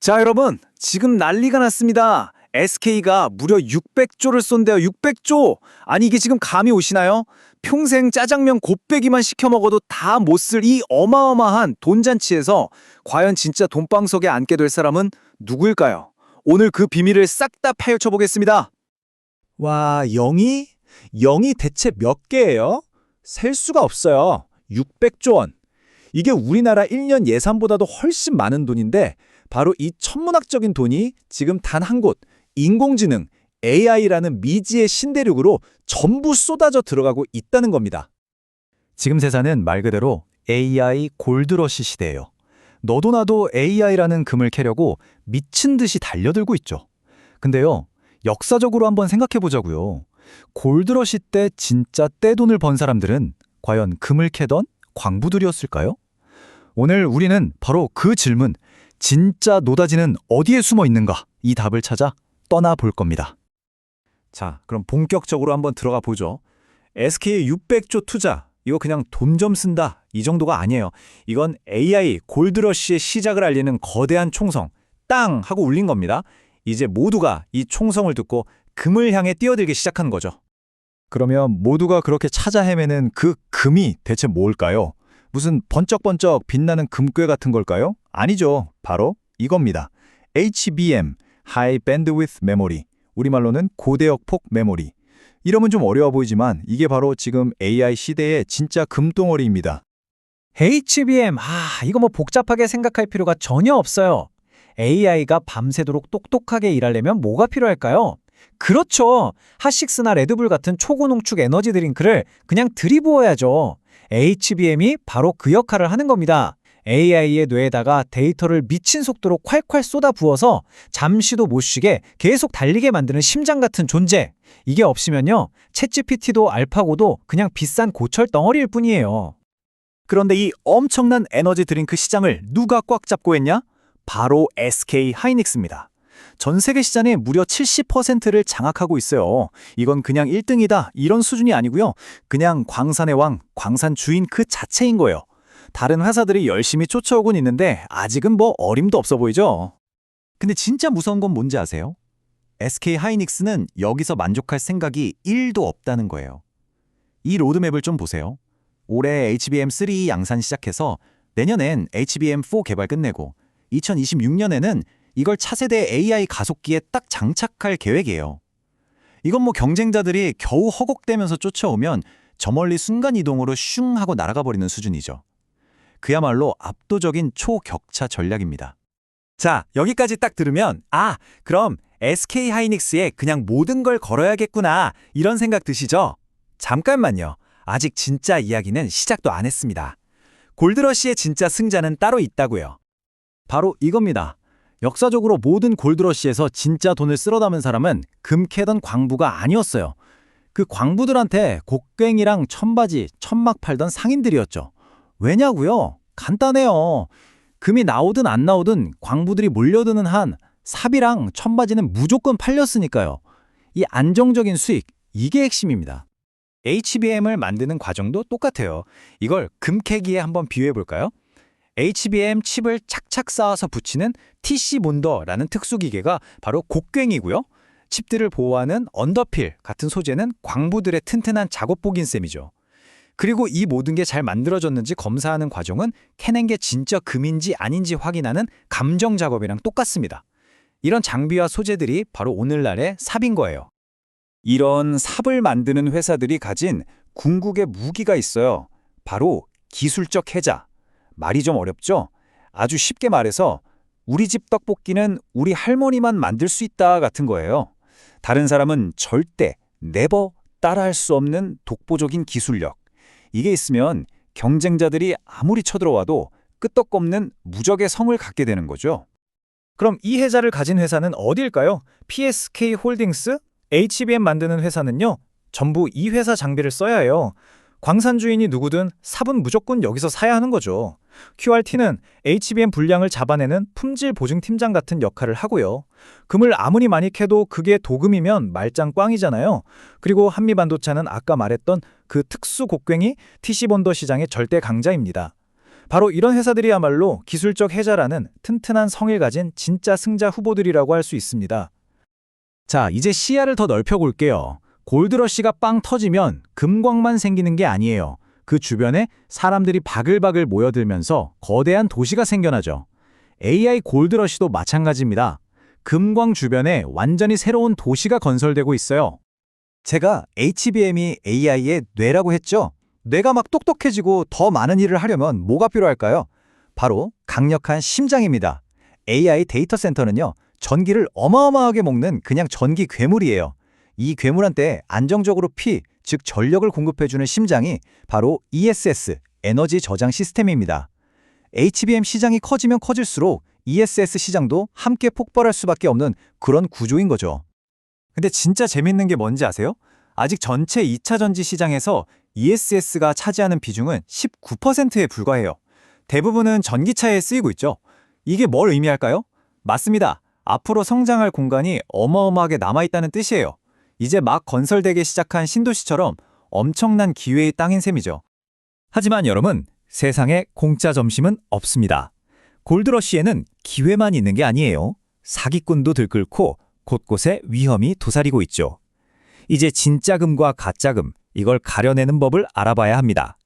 자, 여러분, 지금 난리가 났습니다. SK가 무려 600조를 쏜대요. 600조! 아니, 이게 지금 감이 오시나요? 평생 짜장면 곱빼기만 시켜 먹어도 다 못 쓸 이 어마어마한 돈잔치에서 과연 진짜 돈방석에 앉게 될 사람은 누구일까요? 오늘 그 비밀을 싹 다 파헤쳐 보겠습니다. 와, 0이? 0이 대체 몇 개예요? 셀 수가 없어요. 600조 원. 이게 우리나라 1년 예산보다도 훨씬 많은 돈인데 바로 이 천문학적인 돈이 지금 단 한 곳, 인공지능, AI라는 미지의 신대륙으로 전부 쏟아져 들어가고 있다는 겁니다. 지금 세상은 말 그대로 AI 골드러시 시대예요. 너도 나도 AI라는 금을 캐려고 미친 듯이 달려들고 있죠. 근데요, 역사적으로 한번 생각해 보자고요. 골드러시 때 진짜 떼돈을 번 사람들은 과연 금을 캐던 광부들이었을까요? 오늘 우리는 바로 그 질문, 진짜 노다지는 어디에 숨어 있는가? 이 답을 찾아 떠나 볼 겁니다. 자, 그럼 본격적으로 한번 들어가 보죠. SK의 600조 투자, 이거 그냥 돈 좀 쓴다. 이 정도가 아니에요. 이건 AI 골드러시의 시작을 알리는 거대한 총성, 땅! 하고 울린 겁니다. 이제 모두가 이 총성을 듣고 금을 향해 뛰어들기 시작한 거죠. 그러면 모두가 그렇게 찾아 헤매는 그 금이 대체 뭘까요? 무슨 번쩍번쩍 빛나는 금괴 같은 걸까요? 아니죠. 바로 이겁니다. HBM, High Bandwidth Memory. 우리말로는 고대역폭 메모리. 이름은 좀 어려워 보이지만 이게 바로 지금 AI 시대의 진짜 금덩어리입니다. HBM, 아, 이거 뭐 복잡하게 생각할 필요가 전혀 없어요. AI가 밤새도록 똑똑하게 일하려면 뭐가 필요할까요? 그렇죠. 핫식스나 레드불 같은 초고농축 에너지 드링크를 그냥 들이부어야죠. HBM이 바로 그 역할을 하는 겁니다. AI의 뇌에다가 데이터를 미친 속도로 콸콸 쏟아 부어서 잠시도 못 쉬게 계속 달리게 만드는 심장 같은 존재. 이게 없으면요. 챗GPT도 알파고도 그냥 비싼 고철 덩어리일 뿐이에요. 그런데 이 엄청난 에너지 드링크 시장을 누가 꽉 잡고 했냐? 바로 SK 하이닉스입니다. 전 세계 시장의 무려 70%를 장악하고 있어요. 이건 그냥 1등이다 이런 수준이 아니고요. 그냥 광산의 왕, 광산 주인 그 자체인 거예요. 다른 회사들이 열심히 쫓아오곤 있는데 아직은 뭐 어림도 없어 보이죠? 근데 진짜 무서운 건 뭔지 아세요? SK 하이닉스는 여기서 만족할 생각이 1도 없다는 거예요. 이 로드맵을 좀 보세요. 올해 HBM3 양산 시작해서 내년엔 HBM4 개발 끝내고 2026년에는 이걸 차세대 AI 가속기에 딱 장착할 계획이에요. 이건 뭐 경쟁자들이 겨우 허걱대면서 쫓아오면 저 멀리 순간이동으로 슝 하고 날아가 버리는 수준이죠. 그야말로 압도적인 초격차 전략입니다. 자, 여기까지 딱 들으면 아, 그럼 SK 하이닉스에 그냥 모든 걸 걸어야겠구나 이런 생각 드시죠? 잠깐만요. 아직 진짜 이야기는 시작도 안 했습니다. 골드러시의 진짜 승자는 따로 있다고요. 바로 이겁니다. 역사적으로 모든 골드러시에서 진짜 돈을 쓸어 담은 사람은 금 캐던 광부가 아니었어요. 그 광부들한테 곡괭이랑 천바지, 천막 팔던 상인들이었죠. 왜냐고요? 간단해요. 금이 나오든 안 나오든 광부들이 몰려드는 한 삽이랑 천바지는 무조건 팔렸으니까요. 이 안정적인 수익, 이게 핵심입니다. HBM을 만드는 과정도 똑같아요. 이걸 금캐기에 한번 비유해 볼까요? HBM 칩을 착착 쌓아서 붙이는 TC 몬더라는 특수 기계가 바로 곡괭이고요. 칩들을 보호하는 언더필 같은 소재는 광부들의 튼튼한 작업복인 셈이죠. 그리고 이 모든 게 잘 만들어졌는지 검사하는 과정은 캐낸 게 진짜 금인지 아닌지 확인하는 감정 작업이랑 똑같습니다. 이런 장비와 소재들이 바로 오늘날의 삽인 거예요. 이런 삽을 만드는 회사들이 가진 궁극의 무기가 있어요. 바로 기술적 해자. 말이 좀 어렵죠? 아주 쉽게 말해서 우리 집 떡볶이는 우리 할머니만 만들 수 있다 같은 거예요. 다른 사람은 절대, 네버 따라할 수 없는 독보적인 기술력. 이게 있으면 경쟁자들이 아무리 쳐들어와도 끄떡없는 무적의 성을 갖게 되는 거죠. 그럼 이 해자를 가진 회사는 어디일까요? PSK 홀딩스? HBM 만드는 회사는요. 전부 이 회사 장비를 써야 해요. 광산 주인이 누구든 삽은 무조건 여기서 사야 하는 거죠. QRT는 HBM 분량을 잡아내는 품질 보증 팀장 같은 역할을 하고요. 금을 아무리 많이 캐도 그게 도금이면 말짱 꽝이잖아요. 그리고 한미반도차는 아까 말했던 그 특수 곡괭이 TC 본더 시장의 절대 강자입니다. 바로 이런 회사들이야말로 기술적 해자라는 튼튼한 성을 가진 진짜 승자 후보들이라고 할 수 있습니다. 자, 이제 시야를 더 넓혀볼게요. 골드러시가 빵 터지면 금광만 생기는 게 아니에요. 그 주변에 사람들이 바글바글 모여들면서 거대한 도시가 생겨나죠. AI 골드러시도 마찬가지입니다. 금광 주변에 완전히 새로운 도시가 건설되고 있어요. 제가 HBM이 AI의 뇌라고 했죠? 뇌가 막 똑똑해지고 더 많은 일을 하려면 뭐가 필요할까요? 바로 강력한 심장입니다. AI 데이터 센터는요, 전기를 어마어마하게 먹는 그냥 전기 괴물이에요. 이 괴물한테 안정적으로 피, 즉 전력을 공급해주는 심장이 바로 ESS, 에너지 저장 시스템입니다. HBM 시장이 커지면 커질수록 ESS 시장도 함께 폭발할 수밖에 없는 그런 구조인 거죠. 근데 진짜 재밌는 게 뭔지 아세요? 아직 전체 2차 전지 시장에서 ESS가 차지하는 비중은 19%에 불과해요. 대부분은 전기차에 쓰이고 있죠. 이게 뭘 의미할까요? 맞습니다. 앞으로 성장할 공간이 어마어마하게 남아있다는 뜻이에요. 이제 막 건설되기 시작한 신도시처럼 엄청난 기회의 땅인 셈이죠. 하지만 여러분, 세상에 공짜 점심은 없습니다. 골드러시에는 기회만 있는 게 아니에요. 사기꾼도 들끓고 곳곳에 위험이 도사리고 있죠. 이제 진짜 금과 가짜 금, 이걸 가려내는 법을 알아봐야 합니다.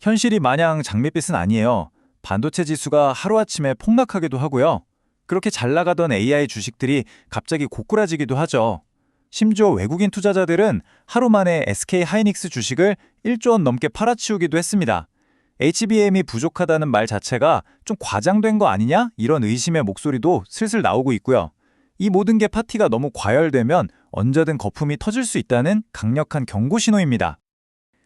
현실이 마냥 장밋빛은 아니에요. 반도체 지수가 하루아침에 폭락하기도 하고요. 그렇게 잘 나가던 AI 주식들이 갑자기 고꾸라지기도 하죠. 심지어 외국인 투자자들은 하루 만에 SK 하이닉스 주식을 1조 원 넘게 팔아치우기도 했습니다. HBM이 부족하다는 말 자체가 좀 과장된 거 아니냐? 이런 의심의 목소리도 슬슬 나오고 있고요. 이 모든 게 파티가 너무 과열되면 언제든 거품이 터질 수 있다는 강력한 경고 신호입니다.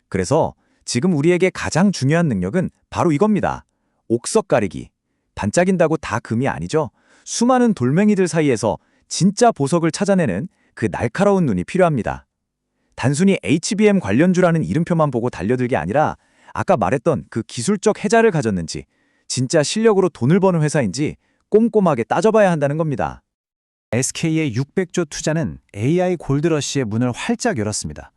그래서 지금 우리에게 가장 중요한 능력은 바로 이겁니다. 옥석 가리기. 반짝인다고 다 금이 아니죠. 수많은 돌멩이들 사이에서 진짜 보석을 찾아내는 그 날카로운 눈이 필요합니다. 단순히 HBM 관련주라는 이름표만 보고 달려들게 아니라 아까 말했던 그 기술적 해자를 가졌는지 진짜 실력으로 돈을 버는 회사인지 꼼꼼하게 따져봐야 한다는 겁니다. SK의 600조 투자는 AI 골드러시의 문을 활짝 열었습니다.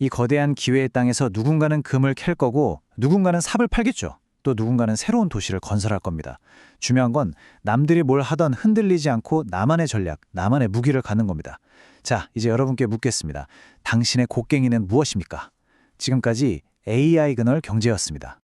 이 거대한 기회의 땅에서 누군가는 금을 캘 거고 누군가는 삽을 팔겠죠. 또 누군가는 새로운 도시를 건설할 겁니다. 중요한 건 남들이 뭘 하던 흔들리지 않고 나만의 전략, 나만의 무기를 갖는 겁니다. 자, 이제 여러분께 묻겠습니다. 당신의 곡괭이는 무엇입니까? 지금까지 AI 그널 경제였습니다.